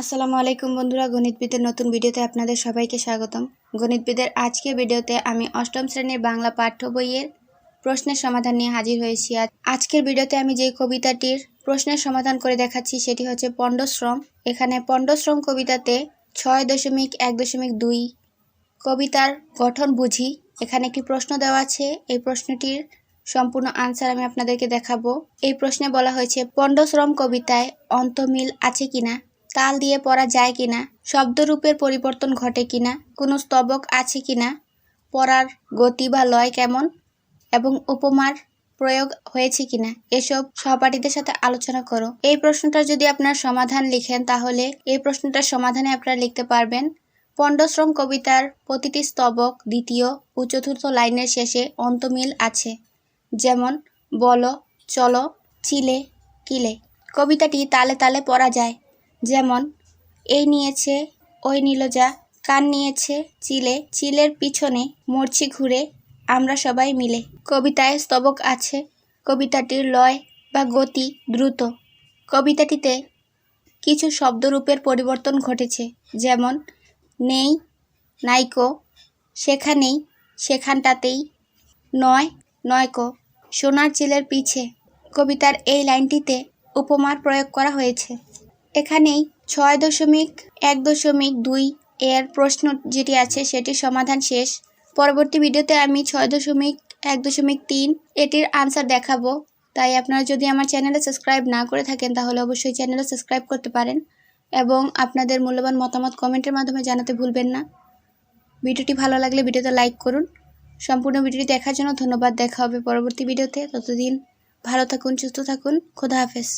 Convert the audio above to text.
আসসালামু আলাইকুম বন্ধুরা, গণিতবিদের নতুন ভিডিওতে আপনাদের সবাইকে স্বাগতম। গণিতবিদের আজকের ভিডিওতে আমি অষ্টম শ্রেণির বাংলা পাঠ্য বইয়ের প্রশ্নের সমাধান নিয়ে হাজির হয়েছি। আজ আজকের ভিডিওতে আমি যে কবিতাটির প্রশ্নের সমাধান করে দেখাচ্ছি, সেটি হচ্ছে পণ্ডশ্রম। এখানে পণ্ডশ্রম কবিতাতে ছয় দশমিক এক দশমিক দুই কবিতার গঠন বুঝি। এখানে একটি প্রশ্ন দেওয়া আছে। এই প্রশ্নটির সম্পূর্ণ আনসার আমি আপনাদেরকে দেখাবো। এই প্রশ্নে বলা হয়েছে, পণ্ডশ্রম কবিতায় অন্তমিল আছে কিনা? তাল দিয়ে পড়া যায় কিনা? শব্দরূপের পরিবর্তন ঘটে কিনা? কোনো স্তবক আছে কিনা? পড়ার গতি বা লয় কেমন? এবং উপমার প্রয়োগ হয়েছে কিনা? এসব সহপাঠীদের সাথে আলোচনা করো। এই প্রশ্নটা যদি আপনার সমাধান লিখেন, তাহলে এই প্রশ্নটার সমাধানে আপনারা লিখতে পারবেন, পণ্ডশ্রম কবিতার প্রতিটি স্তবক দ্বিতীয় ও চতুর্থ লাইনের শেষে অন্তমিল আছে। যেমন, বলো, চলো চিলে কিলে। কবিতাটি তালে তালে পড়া যায়। যেমন, এই নিয়েছে, ওই নিল যা, কান নিয়েছে, চিলে, চিলের পিছনে মরছি ঘুরে, আমরা সবাই মিলে। কবিতায় স্তবক আছে, কবিতাটির লয় বা গতি দ্রুত। কবিতাটিতে কিছু শব্দরূপের পরিবর্তন ঘটেছে, যেমন, নেই, নাইকো, সেখানেই, সেখানটাতেই, নয়, নয়কো, সোনার চিলের পিছে। কবিতার এই লাইনটিতে উপমার প্রয়োগ করা হয়েছে। এখানেই ছয় দশমিক এক দশমিক দুই এর প্রশ্ন যেটি আছে সেটির সমাধান শেষ। পরবর্তী ভিডিওতে আমি ছয় দশমিক এক দশমিক তিন এটির আনসার দেখাবো। তাই আপনারা যদি আমার চ্যানেলে সাবস্ক্রাইব না করে থাকেন, তাহলে অবশ্যই চ্যানেলে সাবস্ক্রাইব করতে পারেন এবং আপনাদের মূল্যবান মতামত কমেন্টের মাধ্যমে জানাতে ভুলবেন না। ভিডিওটি ভালো লাগলে ভিডিওতে লাইক করুন। সম্পূর্ণ ভিডিওটি দেখার জন্য ধন্যবাদ। দেখা হবে পরবর্তী ভিডিওতে। ততদিন ভালো থাকুন, সুস্থ থাকুন। খোদা হাফেজ।